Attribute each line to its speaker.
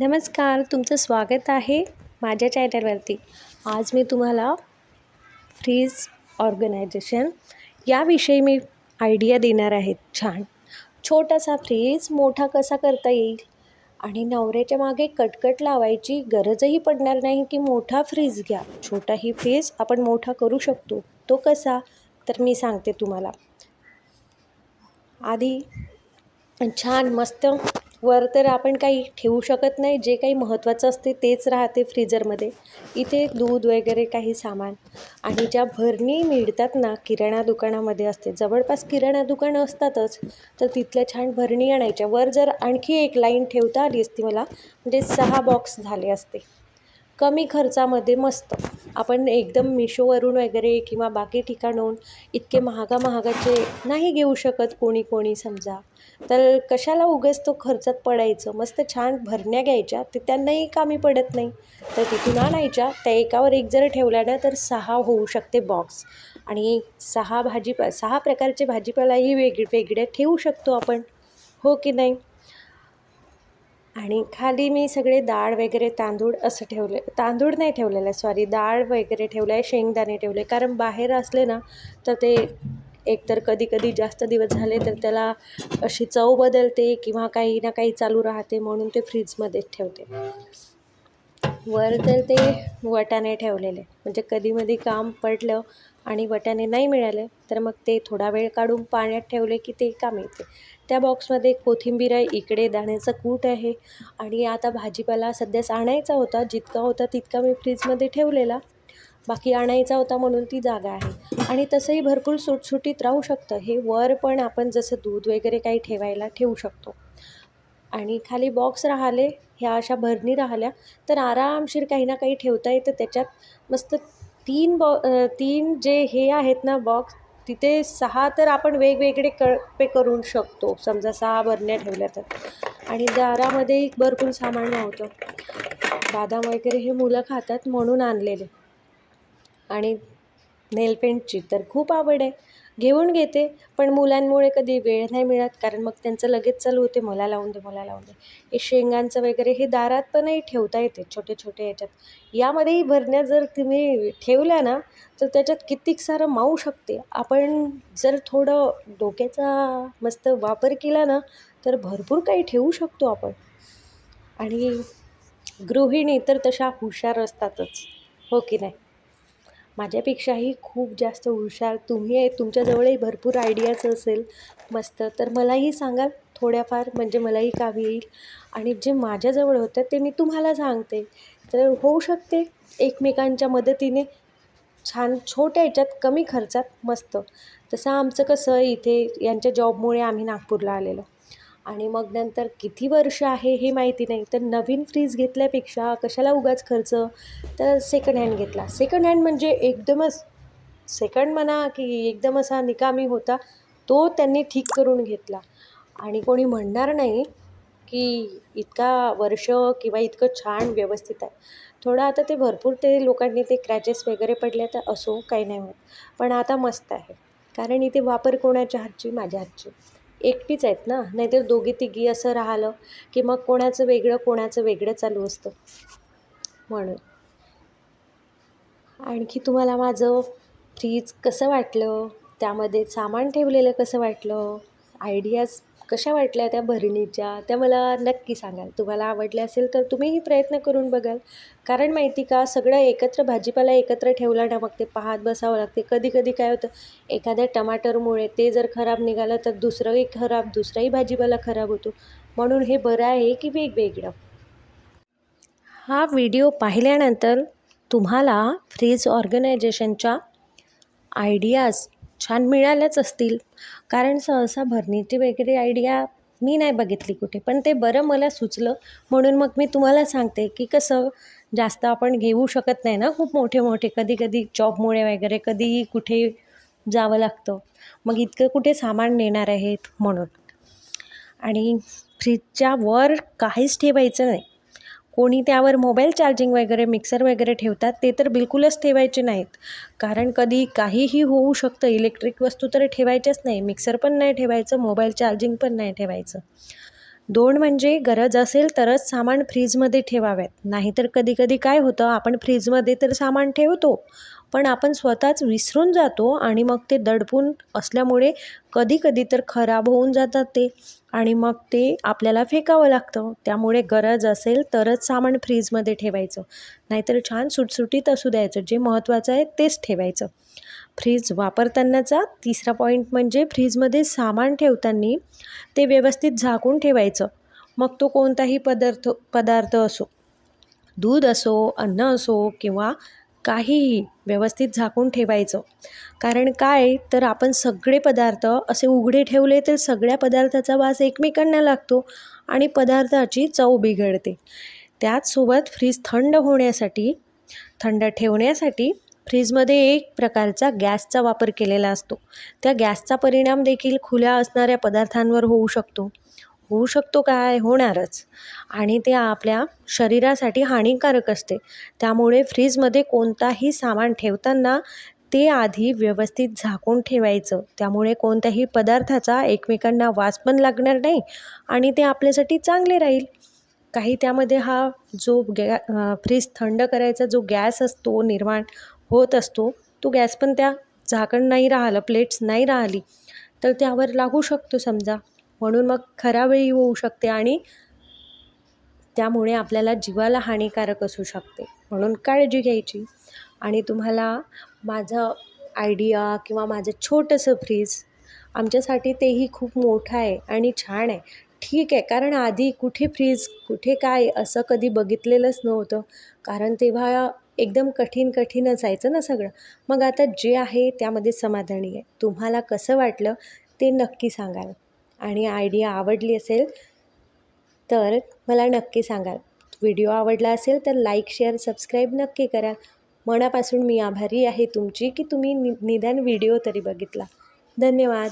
Speaker 1: नमस्कार तुमचं स्वागत आहे माझ्या चॅनलवरती. आज मी तुम्हाला फ्रीज ऑर्गनायझेशन याविषयी मी आयडिया देणार आहे. छान. छोटासा फ्रीज मोठा कसा करता येईल? आणि नवऱ्याच्या मागे कटकट लावायची गरजही पडणार नाही की मोठा फ्रीज घ्या. छोटाही फ्रीज आपण मोठा करू शकतो. तो कसा? तर मी सांगते तुम्हाला. आधी छान मस्त वर तर आपण काही ठेवू शकत नाही. जे काही महत्त्वाचं असते तेच राहते फ्रीजरमध्ये. इथे दूध वगैरे काही सामान आणि ज्या भरणी मिळतात ना किराणा दुकानामध्ये असते. जवळपास किराणा दुकानं असतातच तर तिथल्या छान भरणी आणायच्या. वर जर आणखी एक लाईन ठेवता आली असती मला म्हणजे सहा बॉक्स झाले असते. कमी खर्चामध्ये मस्त. आपण एकदम मिशोवरून वगैरे किंवा बाकी ठिकाणहून इतके महागा महागाचे नाही घेऊ शकत कोणी कोणी समजा. तर कशाला उगाच तो खर्चात पडायचं? मस्त छान भरण्या घ्यायच्या ते त्यांनाही कामी पडत नाही. तर तिथून आणायच्या त्या एकावर एक जर ठेवल्या ना तर सहा होऊ शकते बॉक्स आणि सहा भाजीपा सहा प्रकारचे भाजीपालाही वेग वेगळ्या ठेवू शकतो आपण. हो की नाही? आणि खाली मी सगळे डाळ वगैरे तांदूळ असं ठेवले तांदूळ नाही ठेवलेलं आहे सॉरी डाळ वगैरे ठेवलं आहे शेंगदाणे ठेवले. कारण बाहेर असले ना तर ते एकतर कधी कधी जास्त दिवस झाले तर त्याला अशी चव बदलते किंवा काही ना काही चालू राहते म्हणून ते फ्रीजमध्येच ठेवते. वर तर ते वाटाणे ठेवलेले. म्हणजे कधीमधी काम पडलं आणि वट्याने नाही मिळाले तर मग ते थोडा वेळ काढून पाण्यात ठेवले की ते काम येते. त्या बॉक्समध्ये कोथिंबीर आहे इकडे दाण्याचं कूट आहे आणि आता भाजीपाला सध्याच आणायचा होता जितका होता तितका मी फ्रीजमध्ये ठेवलेला. बाकी आणायचा होता म्हणून ती जागा आहे. आणि तसंही भरपूर सुटसुटीत राहू शकतं. हे वर पण आपण जसं दूध वगैरे काही ठेवायला ठेवू शकतो. आणि खाली बॉक्स राहिले ह्या अशा भरणी राहिल्या तर आरामशीर काही ना काही ठेवता येतं त्याच्यात. मस्त तीन बॉ तीन जे हे आहेत ना बॉक्स तिथे सहा तर आपण वेगवेगळे क पे करू शकतो. समजा सहा बरण्या ठेवल्या तर. आणि दारामध्ये भरपूर सामान नव्हतं बादाम वगैरे हे मुलं खातात म्हणून आणलेले. आणि नेलपेंटची तर खूप आवड आहे. घेऊन घेते. पण मुलांमुळे कधी वेळ नाही मिळत कारण मग त्यांचं लगेच चालू होते. मला लावून दे मला लावून दे. हे शेंगांचं वगैरे हे दारात पणही ठेवता येते छोटे छोटे याच्यात. यामध्येही भरण्या जर तुम्ही ठेवल्या ना तर त्याच्यात कितीक सारं मावू शकते. आपण जर थोडं डोक्याचा मस्त वापर केला ना तर भरपूर काही ठेवू शकतो आपण. आणि गृहिणी तर तशा हुशार असतातच. हो की नाही? माझ्यापेक्षाही खूप जास्त हुशार तुम्ही आहे. तुमच्याजवळही भरपूर आयडियाज असेल. मस्त. तर मलाही सांगाल थोड्याफार म्हणजे मलाही कावी येईल. आणि जे माझ्याजवळ होतं ते मी तुम्हाला सांगते. तर होऊ शकते एकमेकांच्या मदतीने. छान छोट्या याच्यात कमी खर्चात मस्त. तसं आमचं कसं इथे यांच्या जॉबमुळे आम्ही नागपूरला आलेलो. आणि मग नंतर किती वर्ष आहे हे माहिती नाही. तर नवीन फ्रीज घेतल्यापेक्षा कशाला उगाच खर्च? तर सेकंड हँड घेतला. सेकंड हँड म्हणजे एकदमच सेकंड म्हणा की एकदम असा निकामी होता तो त्यांनी ठीक करून घेतला. आणि कोणी म्हणणार नाही की इतका वर्ष किंवा इतकं छान व्यवस्थित आहे. थोडं आता ते भरपूर ते लोकांनी ते क्रॅचेस वगैरे पडले तर असो काही नाही होत. पण आता मस्त आहे. कारण इथे वापर कोणाच्या हातची? माझ्या हातची. एकटीच आहेत ना? नाहीतर दोघी तिघी असं राहिलं की मग कोणाचं वेगळं कोणाचं वेगळं चालू असतं. म्हणून. आणखी तुम्हाला माझं फ्रीज कसं वाटलं? त्यामध्ये सामान ठेवलेलं कसं वाटलं? आयडियाज कशा वाटल्या त्या भरणीच्या? त्या मला नक्की सांगाल. तुम्हाला आवडल्या असेल तर तुम्हीही प्रयत्न करून बघाल. कारण माहिती का सगळं एकत्र भाजीपाला एकत्र ठेवला ना मग ते पाहत बसावं लागते. कधी कधी काय होतं एखाद्या टमाटरमुळे ते जर खराब निघालं तर दुसरंही खराब दुसराही भाजीपाला खराब होतो. म्हणून हे बरं आहे की वेगवेगळं. हा व्हिडिओ पाहिल्यानंतर तुम्हाला फ्रीज ऑर्गनायझेशनच्या आयडियाज छान मिळाल्याच असतील. कारण सहसा भरणीची वगैरे आयडिया मी नाही बघितली कुठे. पण ते बरं मला सुचलं. म्हणून मग मी तुम्हाला सांगते की कसं जास्त आपण घेऊ शकत नाही ना खूप मोठे मोठे. कधी कधी जॉबमुळे वगैरे कधीही कुठे जावं लागतं. मग इतकं कुठे सामान नेणार आहेत म्हणून. आणि फ्रीजच्या वर काहीच ठेवायचं नाही. कोणी त्यावर मोबाईल चार्जिंग वगैरे मिक्सर वगैरे ठेवतात ते तर बिलकुलच ठेवायचे नाहीत. कारण कधी काहीही होऊ शकतं इलेक्ट्रिक वस्तू तर ठेवायच्याच नाही मिक्सर पण नाही ठेवायचं मोबाईल चार्जिंग पण नाही ठेवायचं. दोन म्हणजे गरज असेल तरच सामान फ्रीजमध्ये ठेवाव्यात नाहीतर कधीकधी काय होतं आपण फ्रीजमध्ये तर सामान ठेवतो पण आपण स्वतःच विसरून जातो आणि मग ते दडपून असल्यामुळे कधीकधी तर खराब होऊन जातात ते आणि मग ते आपल्याला फेकावं लागतं. त्यामुळे गरज असेल तरच सामान फ्रीजमध्ये ठेवायचं. नाहीतर छान सुटसुटीत असू द्यायचं. जे महत्त्वाचं आहे तेच ठेवायचं. फ्रीज वापरतानाचा तिसरा पॉईंट म्हणजे फ्रीजमध्ये सामान ठेवताना ते व्यवस्थित झाकून ठेवायचं. मग तो कोणताही पदार्थ पदार्थ असो दूध असो अन्न असो किंवा काहीही व्यवस्थित झाकून ठेवायचं. कारण काय? तर आपण सगळे पदार्थ असे उघडे ठेवले तर सगळ्या पदार्थाचा वास एकमेकांना लागतो आणि पदार्थाची चव बिघडते. त्याचसोबत फ्रीज थंड होण्यासाठी थंड ठेवण्यासाठी फ्रीजमध्ये एक प्रकारचा गॅसचा वापर केलेला असतो. त्या गॅसचा परिणाम देखील खुल्या असणाऱ्या पदार्थांवर होऊ शकतो. होऊ शकतो काय? होणारच. आणि ते आपल्या शरीरासाठी हानिकारक असते. त्यामुळे फ्रीजमध्ये कोणताही सामान ठेवताना ते आधी व्यवस्थित झाकून ठेवायचं. त्यामुळे कोणत्याही पदार्थाचा एकमेकांना वास पण लागणार नाही आणि ते आपल्यासाठी चांगले राहील. काही त्यामध्ये हा जो गॅ फ्रीज थंड करायचा जो गॅस असतो निर्माण होत असतो. तो गॅस पण त्या झाकण नाही राहिलं प्लेट्स नाही राहिली तर त्यावर लागू शकतो समजा. म्हणून मग खराबही होऊ शकते आणि त्यामुळे आपल्याला जीवाला हानिकारक असू शकते. म्हणून काळजी घ्यायची. आणि तुम्हाला माझं आयडिया किंवा माझं छोटंसं फ्रीज आमच्यासाठी तेही खूप मोठं आहे आणि छान आहे. ठीक आहे कारण आधी कुठे फ्रीज कुठे काय असं कधी बघितलेलंच नव्हतं. कारण तेव्हा एकदम कठीण कठीण असायचं ना सगळं. मग आता जे आहे त्यामध्ये समाधानी आहे. तुम्हाला कसं वाटलं ते नक्की सांगाल. आणि आयडिया आवडली असेल तर मला नक्की सांगाल. व्हिडिओ आवडला असेल तर लाईक शेअर सबस्क्राईब नक्की करा. मनापासून मी आभारी आहे तुमची की तुम्ही नि निदान व्हिडिओ तरी बघितला. धन्यवाद.